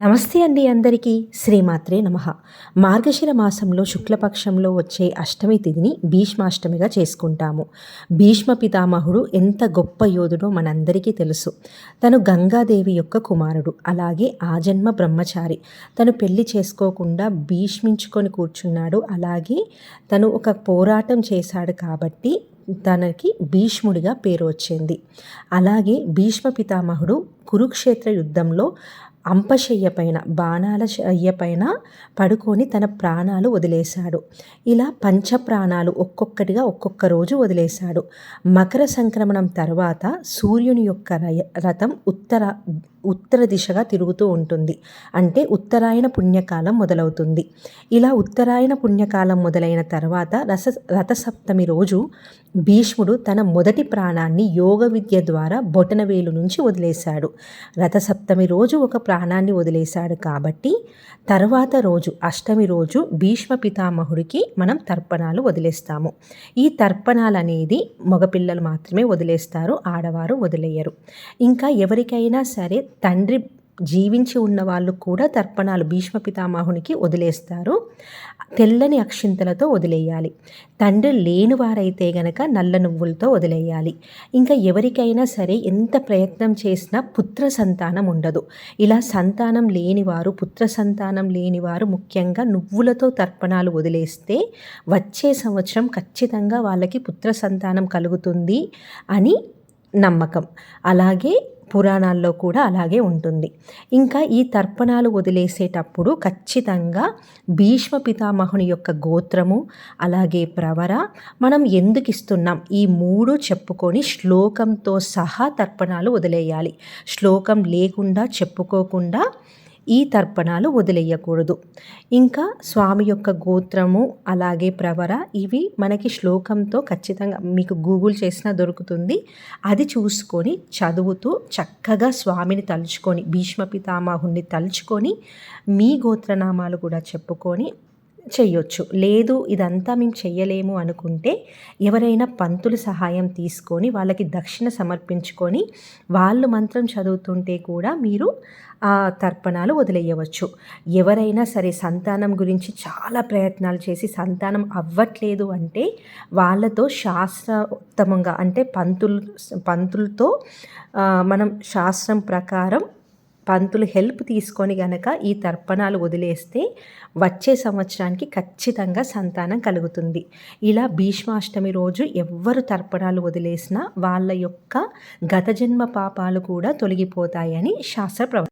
నమస్తే అండి అందరికీ. శ్రీమాత్రే నమ. మార్గశిర మాసంలో శుక్లపక్షంలో వచ్చే అష్టమి తిథిని భీష్మాష్టమిగా చేసుకుంటాము. భీష్మ పితామహుడు ఎంత గొప్ప యోధుడో మనందరికీ తెలుసు. తను గంగాదేవి యొక్క కుమారుడు అలాగే ఆజన్మ బ్రహ్మచారి. తను పెళ్ళి చేసుకోకుండా భీష్మించుకొని కూర్చున్నాడు. అలాగే తను ఒక పోరాటం చేశాడు కాబట్టి తనకి భీష్ముడిగా పేరు వచ్చింది. అలాగే భీష్మ పితామహుడు కురుక్షేత్ర యుద్ధంలో అంపశయ్య పైన బాణాల శయ్య పైన పడుకొని తన ప్రాణాలు వదిలేశాడు. ఇలా పంచ ప్రాణాలు ఒక్కొక్కటిగా ఒక్కొక్క రోజు వదిలేశాడు. మకర సంక్రమణం తర్వాత సూర్యుని యొక్క రథం ఉత్తర ఉత్తర దిశగా తిరుగుతూ ఉంటుంది. అంటే ఉత్తరాయణ పుణ్యకాలం మొదలవుతుంది. ఇలా ఉత్తరాయణ పుణ్యకాలం మొదలైన తర్వాత రస రథసప్తమి రోజు భీష్ముడు తన మొదటి ప్రాణాన్ని యోగ విద్య ద్వారా బొటనవేలు నుంచి వదిలేశాడు. రథసప్తమి రోజు ఒక ప్రాణాన్ని వదిలేశాడు కాబట్టి తర్వాత రోజు అష్టమి రోజు భీష్మ పితామహుడికి మనం తర్పణాలు వదిలేస్తాము. ఈ తర్పణాలు అనేది మగపిల్లలు మాత్రమే వదిలేస్తారు ఆడవారు వదిలేయరు. ఇంకా ఎవరికైనా సరే తండ్రి జీవించి ఉన్న వాళ్ళు కూడా తర్పణాలు భీష్మ పితామహునికి వదిలేస్తారు. తెల్లని అక్షింతలతో వదిలేయాలి. తండ్రి లేని వారైతే గనక నల్ల నువ్వులతో వదిలేయాలి. ఇంకా ఎవరికైనా సరే ఎంత ప్రయత్నం చేసినా పుత్ర సంతానం ఉండదు. ఇలా సంతానం లేనివారు పుత్ర సంతానం లేనివారు ముఖ్యంగా నువ్వులతో తర్పణాలు వదిలేస్తే వచ్చే సంవత్సరం ఖచ్చితంగా వాళ్ళకి పుత్ర సంతానం కలుగుతుంది అని నమ్మకం. అలాగే పురాణాల్లో కూడా అలాగే ఉంటుంది. ఇంకా ఈ తర్పణాలు వదిలేసేటప్పుడు ఖచ్చితంగా భీష్మ పితామహుని యొక్క గోత్రము అలాగే ప్రవర మనం ఎందుకు ఇస్తున్నాం ఈ మూడు చెప్పుకొని శ్లోకంతో సహా తర్పణాలు వదిలేయాలి. శ్లోకం లేకుండా చెప్పుకోకుండా ఈ తర్పణాలు వదిలేయకూడదు. ఇంకా స్వామి యొక్క గోత్రము అలాగే ప్రవర ఇవి మనకి శ్లోకంతో ఖచ్చితంగా మీకు గూగుల్ చేసినా దొరుకుతుంది. అది చూసుకొని చదువుతూ చక్కగా స్వామిని తలుచుకొని భీష్మ పితామహుణ్ణి తలుచుకొని మీ గోత్రనామాలు కూడా చెప్పుకొని చెయ్యొచ్చు లేదు ఇదంతా మేము చెయ్యలేము అనుకుంటే ఎవరైనా పంతులు సహాయం తీసుకొని వాళ్ళకి దక్షిణ సమర్పించుకొని వాళ్ళు మంత్రం చదువుతుంటే కూడా మీరు ఆ తర్పణాలు వదిలేయవచ్చు. ఎవరైనా సరే సంతానం గురించి చాలా ప్రయత్నాలు చేసి సంతానం అవ్వట్లేదు అంటే వాళ్ళతో శాస్త్రోత్తమంగా అంటే పంతులు పంతులతో మనం శాస్త్రం ప్రకారం పంతులు హెల్ప్ తీసుకొని గనక ఈ తర్పణాలు వదిలేస్తే వచ్చే సంవత్సరానికి ఖచ్చితంగా సంతానం కలుగుతుంది. ఇలా భీష్మాష్టమి రోజు ఎవ్వరు తర్పణాలు వదిలేసినా వాళ్ళ యొక్క గత జన్మ పాపాలు కూడా తొలగిపోతాయని శాస్త్ర ప్రవ